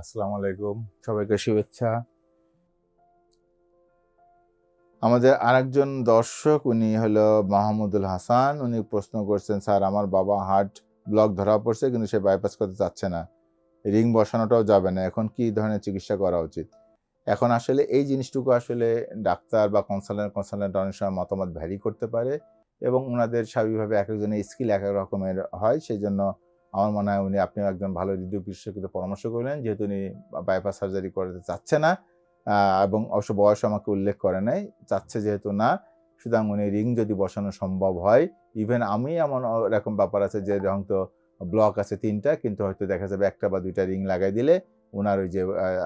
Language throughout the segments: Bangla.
আসসালামু আলাইকুম সবাইকে শুভেচ্ছা। আমাদের আরেকজন দর্শক, উনি হলো মাহমুদুল হাসান। উনি প্রশ্ন করছেন, স্যার, আমার বাবা হার্ট ব্লক ধরা পড়ছে, কিন্তু সে বাইপাস করতে চাচ্ছে না। রিং বসানোটাও যাবে না। এখন কি ধরনের চিকিৎসা করা উচিত? এখন আসলে এই জিনিসটুকু আসলে ডাক্তার বা কনসালটেন্ট কনসালটেন্ট অনেক সময় মতামত ভ্যারি করতে পারে এবং ওনাদের স্বাভাবিকভাবে এক একজনের স্কিল এক এক রকমের হয়। সেই জন্য আমার মনে হয় উনি আপনি একজন ভালো হৃদয় বিশেষজ্ঞকে পরামর্শ করলেন, যেহেতু উনি বাইপাস সার্জারি করতে চাচ্ছে না এবং অবশ্য বয়স আমাকে উল্লেখ করে নাই, চাচ্ছে যেহেতু না, সুতরাং উনি রিং যদি বসানো সম্ভব হয় ইভেন আমি এমন এরকম ব্যাপার আছে যে হয়তো ব্লক আছে তিনটা, কিন্তু হয়তো দেখা যাবে একটা বা দুইটা রিং লাগাই দিলে ওনার ওই যে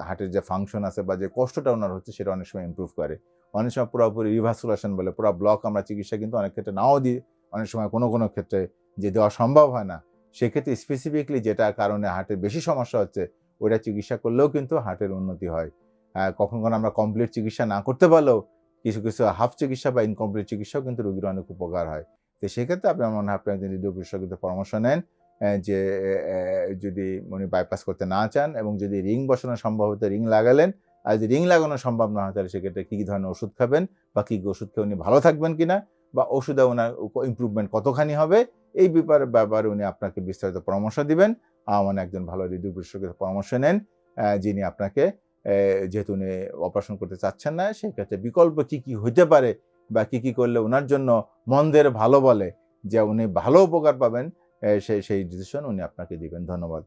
হার্টের যে ফাংশন আছে বা যে কষ্টটা ওনার হচ্ছে সেটা অনেক সময় ইমপ্রুভ করে। অনেক সময় পুরোপুরি রিভার্সুলেশন বলে, পুরো ব্লক আমরা চিকিৎসা কিন্তু অনেক ক্ষেত্রে নাও দিই, অনেক সময় কোনো কোনো ক্ষেত্রে যে দেওয়া সম্ভব হয় না। সেক্ষেত্রে স্পেসিফিকলি যেটা কারণে হার্টের বেশি সমস্যা হচ্ছে ওইটা চিকিৎসা করলেও কিন্তু হার্টের উন্নতি হয়। আহ, কখনো কখনো আমরা কমপ্লিট চিকিৎসা না করতে পারলেও কিছু কিছু হাফ চিকিৎসা বা ইনকমপ্লিট চিকিৎসাও কিন্তু রোগীর অনেক উপকার হয়। তো সেক্ষেত্রে আপনি মনে হয় আপনি একজন রেডিও বিশেষজ্ঞদের পরামর্শ নেন যে যদি উনি বাইপাস করতে না চান এবং যদি রিং বসানো সম্ভব হতে রিং লাগালেন আর যদি রিং লাগানো সম্ভব না হয় তাহলে সেক্ষেত্রে কী কী ধরনের ওষুধ খাবেন বা কী কী ওষুধ খেয়ে উনি ভালো থাকবেন কিনা বা ওষুধে ওনার ইমপ্রুভমেন্ট কতখানি হবে এই ব্যাপারে ব্যাপারে উনি আপনাকে বিস্তারিত পরামর্শ দিবেন। আমার একজন ভালো হৃদয় বিশেষজ্ঞের পরামর্শ নেন যিনি আপনাকে যেহেতু উনি অপারেশন করতে চাচ্ছেন না, সেক্ষেত্রে বিকল্প কী কী হইতে পারে বা কী কী করলে ওনার জন্য মন্দের ভালো বলে, যে উনি ভালো উপকার পাবেন সেই সেই ডিসিশন উনি আপনাকে দিবেন। ধন্যবাদ।